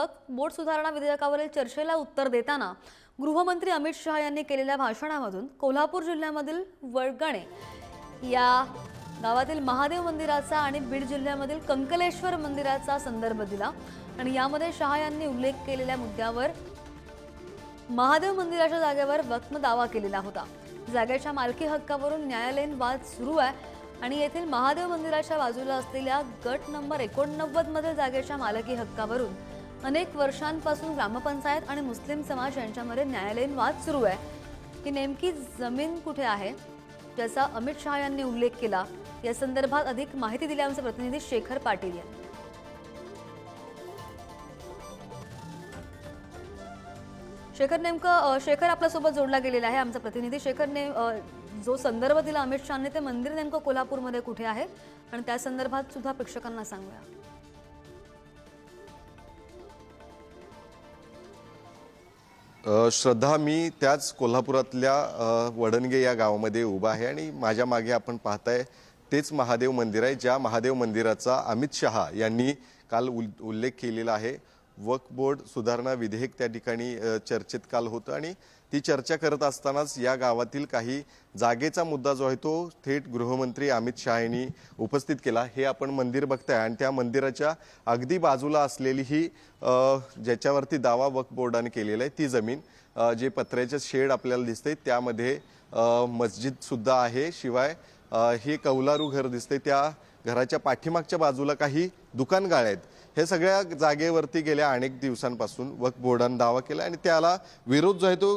वक्फ board सुधारणा विधेयकावरील चर्चेला उत्तर देताना गृहमंत्री अमित शहा यांनी केलेल्या भाषणामधून कोल्हापूर जिल्ह्यामधील वडगणे या गावातील महादेव मंदिराचा आणि बीड जिल्ह्यामधील कंकलेश्वर मंदिराचा संदर्भ दिला. आणि यामध्ये शहा यांनी उल्लेख केलेल्या मुद्द्यावर महादेव मंदिराच्या जागेवर वक्म दावा केलेला होता. जागेच्या मालकी हक्कावरून न्यायालयीन वाद सुरू आहे आणि येथील महादेव मंदिराच्या बाजूला असलेल्या गट नंबर एकोणनव्वदमधील जागेच्या मालकी हक्कावरून अनेक वर्षांपासून ग्रामपंचायत आणि मुस्लिम समाज यांच्यामध्ये न्यायालयीन वाद सुरू आहे. ही नेमकी जमीन कुठे आहे ज्याचा अमित शहा यांनी उल्लेख केला. या संदर्भात अधिक माहिती दिली आमचे प्रतिनिधी शेखर पाटील यांनी. शेखर नेमकं शेखर आपल्यासोबत जोडला गेलेला आहे आमचा प्रतिनिधी. शेखरने जो संदर्भ दिला अमित शहाने ते मंदिर नेमकं कोल्हापूरमध्ये कुठे आहे? आणि त्या संदर्भात सुद्धा प्रेक्षकांना सांगूया. श्रद्धा मी त्याच कोल्हापुरातल्या वडणगे या गावामध्ये उभा आहे आणि माझ्या मागे आपण पाहताय तेच महादेव मंदिर आहे ज्या महादेव मंदिराचा अमित शहा यांनी काल उल- उल्लेख केलेला आहे. वक्फ बोर्ड सुधारणा विधेयक त्या ठिकाणी चर्चेत काल होतं आणि ती चर्चा करत असतानाच या गावातील काही जागेचा मुद्दा जो आहे तो थेट गृहमंत्री अमित शहा यांनी उपस्थित केला. हे आपण मंदिर बघताय आणि त्या मंदिराच्या अगदी बाजूला असलेली ही ज्याच्यावरती दावा वक्फ बोर्डाने केलेला आहे ती जमीन जे पत्र्याचे शेड आपल्याला दिसतंय त्यामध्ये मस्जिदसुद्धा आहे. शिवाय हे कौलारू घर दिसते त्या घराच्या पाठीमागच्या बाजूला काही दुकान गाळे आहेत. हे सगळ्या जागेवरती गेल्या अनेक दिवसांपासून वक्फ बोर्डानं दावा केला आणि त्याला विरोध जो आहे तो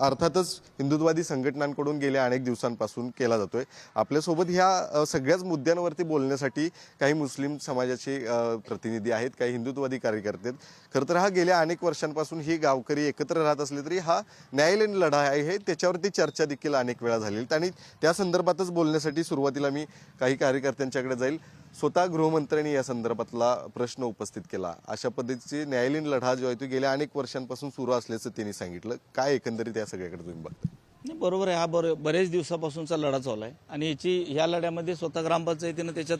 अर्थातच हिंदुत्ववादी संघटनांकडून गेल्या अनेक दिवसांपासून केला जातोय. आपल्यासोबत ह्या सगळ्याच मुद्द्यांवरती बोलण्यासाठी काही मुस्लिम समाजाचे प्रतिनिधी आहेत काही हिंदुत्ववादी कार्यकर्ते आहेत. खरं तर हा गेल्या अनेक वर्षांपासून ही गावकरी एकत्र राहत असले तरी हा न्यायालयीन लढा आहे त्याच्यावरती चर्चा देखील अनेक वेळा झालेली. आणि त्या संदर्भातच बोलण्यासाठी सुरुवातीला मी काही कार्यकर्त्यांच्याकडे जाईल. स्वतः गृहमंत्र्यांनी या संदर्भातला प्रश्न उपस्थित केला. अशा पद्धतीची न्यायालयीन लढा जो आहे तो गेल्या अनेक वर्षांपासून सुरू असल्याचं त्यांनी सांगितलं. काय एकंदरीत या सगळ्याकडे तुम्ही बघता? नाही बरोबर आहे. हा बर बरेच दिवसापासूनचा लढा चालू आहे. आणि याची ह्या लढ्यामध्ये स्वतः ग्रामपंचायतीनं त्याच्यात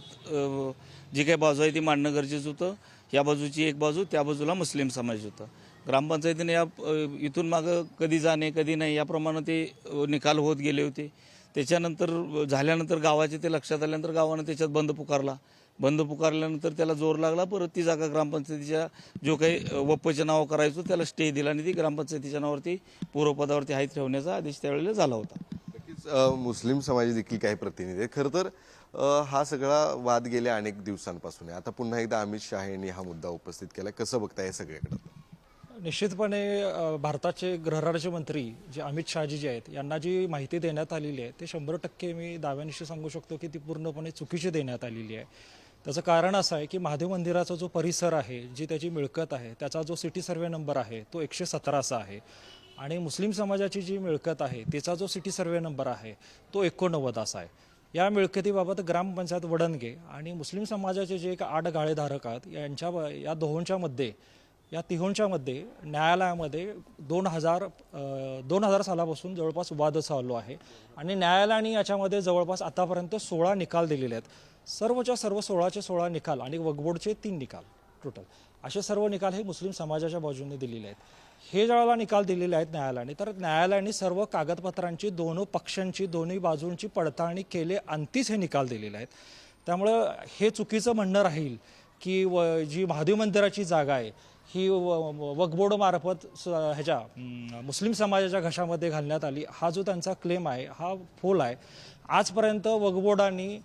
जी काही बाजू आहे ती मांडणं गरजेचं होतं. या बाजूची एक बाजू त्या बाजूला मुस्लिम समाज होतं. ग्रामपंचायतीने या इथून मागं कधी जाणे कधी नाही याप्रमाणे ते निकाल होत गेले होते. त्याच्यानंतर झाल्यानंतर गावाचे ते लक्षात आल्यानंतर गावानं त्याच्यात बंद पुकारला. बंद पुकारल्यानंतर त्याला जोर लागला परत ती जागा ग्रामपंचायतीच्या जो काही वप्पच्या नावावर करायचो त्याला स्टे दिला आणि ती ग्रामपंचायतीच्या नावावरती पूर्वपदावरती हाय ठेवण्याचा आदेश त्यावेळेला झाला होता. नक्कीच मुस्लिम समाज देखील काही प्रतिनिधी आहेत. खरं तर हा सगळा वाद गेल्या अनेक दिवसांपासून आहे. आता पुन्हा एकदा अमित शहा यांनी हा मुद्दा उपस्थित केला. कसं बघताय सगळ्याकडं निश्चितपणे भारताचे गृहराज्य मंत्री जे अमित शहाजी जे आहेत यांना जी माहिती देण्यात आलेली आहे ते शंभर टक्के मी दाव्यानिशी सांगू शकतो की ती पूर्णपणे चुकीची देण्यात आलेली आहे. त्याचं कारण असं आहे की महादेव मंदिराचा जो परिसर आहे जी त्याची मिळकत आहे त्याचा जो सिटी सर्वे नंबर आहे तो एकशे सतराचा आहे. आणि मुस्लिम समाजाची जी मिळकत आहे त्याचा जो सिटी सर्वे नंबर आहे तो एकोणनव्वद असा आहे. या मिळकतीबाबत ग्रामपंचायत वडणगे आणि मुस्लिम समाजाचे जे एक आठ गाळेधारक आहेत यांच्या या दोहोंच्या मध्ये या तिहोंच्यामध्ये न्यायालयामध्ये दोन हजार दोन हजार सालापासून जवळपास वाद चालू आहे. आणि न्यायालयाने याच्यामध्ये जवळपास आतापर्यंत सोळा निकाल दिलेले आहेत. सर्वच्या सर्व सोळाचे सोळा निकाल आणि वगबोर्डचे तीन निकाल टोटल असे सर्व निकाल हे मुस्लिम समाजाच्या बाजूने दिलेले आहेत. हे ज्यावेळेला निकाल दिलेले आहेत न्यायालयाने तर न्यायालयाने सर्व कागदपत्रांची दोन्ही पक्षांची दोन्ही बाजूंची पडताळणी केले अंतीच हे निकाल दिलेले आहेत. त्यामुळं हे चुकीचं म्हणणं राहील की व जी महादेव मंदिराची जागा आहे ही वकबोर्ड मार्फत स- ह्याच्या मुस्लिम समाजाच्या घशामध्ये घालण्यात आली. हा जो त्यांचा क्लेम आहे हा फोल आहे. आजपर्यंत वकबोर्डांनी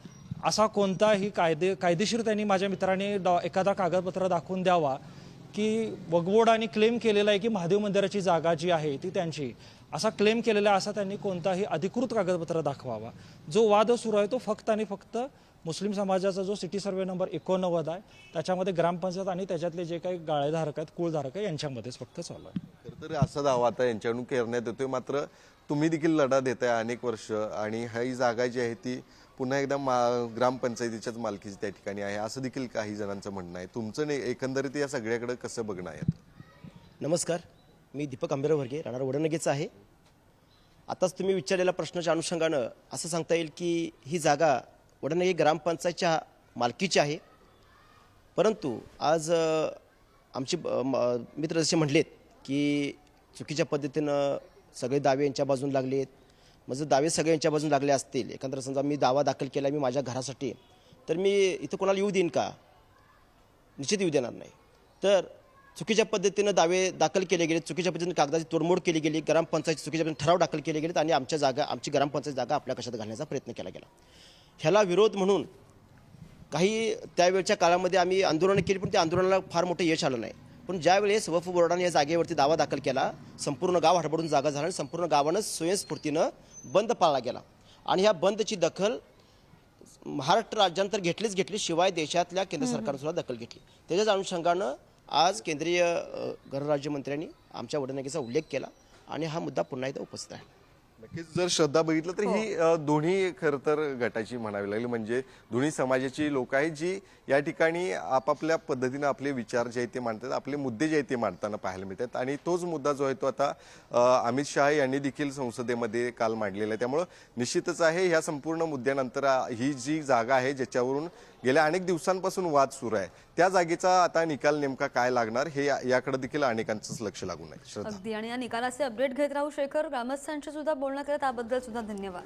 असा कोणताही कायदे कायदेशीर त्यांनी माझ्या मित्राने डॉ एखादा कागदपत्र दाखवून द्यावा की वकबोर्डाने क्लेम केलेला आहे की महादेव मंदिराची जागा जी आहे ती त्यांची. असा क्लेम केलेला असा त्यांनी कोणताही अधिकृत कागदपत्र दाखवावा. जो वाद सुरू आहे तो फक्त आणि फक्त मुस्लिम समाजाचा जो सिटी सर्वे नंबर एकोणनव्वद आहे त्याच्यामध्ये ग्रामपंचायत आणि त्याच्यातले जे काही गाळेधारक आहेत कुळधारक आहे यांच्यामध्येच फक्त चालू आहे. खरं तर असा दावा आता यांच्याकडून करण्यात येतोय मात्र तुम्ही देखील लढा देताय अनेक वर्ष आणि ही जागा जी आहे ती पुन्हा एकदा मा ग्रामपंचायतीच्याच मालकीची त्या ठिकाणी आहे. असं देखील काही जणांचं म्हणणं आहे. तुमचं ने- एकंदरीत या सगळ्याकडे कसं बघणं आहे? नमस्कार. मी दीपक आंबेराव वर्गे राहणार वडनगेचा आहे. आताच तुम्ही विचारलेल्या प्रश्नाच्या अनुषंगानं असं सांगता येईल की ही जागा वडनगे ग्रामपंचायतच्या मालकीची आहे. परंतु आज आमचे म- मित्र जसे म्हटलेत की चुकीच्या पद्धतीनं सगळे दावे यांच्या बाजून लागलेत. मग दावे सगळे यांच्या बाजून लागले असतील. एकंदर समजा मी दावा दाखल केला मी माझ्या घरासाठी तर मी इथं कोणाला येऊ देईन का? निश्चित येऊ देणार नाही. तर चुकीच्या पद्धतीनं दावे दाखल केले गेले चुकीच्या पद्धतीने कागदाची तोडमोड केली गेली ग्रामपंचायत चुकीच्या पद्धतीने ठराव दाखल केले गेलेत आणि आमच्या जागा आमची ग्रामपंचायत जागा आपल्या कशात घालण्याचा प्रयत्न केला गेला. ह्याला विरोध म्हणून काही त्यावेळच्या काळामध्ये आम्ही आंदोलनं केली पण त्या आंदोलनाला फार मोठं यश आलं नाही. पण ज्यावेळेस वफ बोर्डाने या जागेवरती दावा दाखल केला संपूर्ण गाव हडबडून जागा झाला आणि संपूर्ण गावानं स्वयंस्फूर्तीनं बंद पाळला गेला. आणि ह्या बंदची दखल महाराष्ट्र राज्यानं तर घेतलीच घेतली शिवाय देशातल्या केंद्र सरकारनं सुद्धा दखल घेतली. त्याच्याच अनुषंगानं आज केंद्रीय गृहराज्यमंत्र्यांनी आमच्या वडनगीचा उल्लेख केला. आणि हा मुद्दा पुन्हा एकदा उपस्थित आहे. नक्कीच जर श्रद्धा बघितलं तर ही. अ, दोन्ही खरं तर गटाची म्हणावी लागेल. म्हणजे दोन्ही समाजाची लोक आहेत जी या ठिकाणी आपापल्या पद्धतीनं आपले विचार जे आहेत ते मांडतात आपले मुद्दे जे आहेत ते मांडताना पाहायला मिळतात. आणि तोच मुद्दा जो आहे तो आता अ, अमित शहा यांनी देखील संसदेमध्ये काल मांडलेला आहे. त्यामुळं निश्चितच आहे ह्या संपूर्ण मुद्द्यानंतर अ, ही जी जागा आहे ज्याच्यावरून गेल्या अनेक दिवसांपासून वाद सुरू आहे त्या जागेचा आता निकाल नेमका काय लागणार हे या- याकडे देखील अनेकांचंच लक्ष लागून आहे. श्रद्धा. अगदी. आणि या निकालाचे अपडेट घेत राहू शेखर ग्रामस्थांशी सुद्धा बोलणं केलं त्याबद्दल सुद्धा धन्यवाद.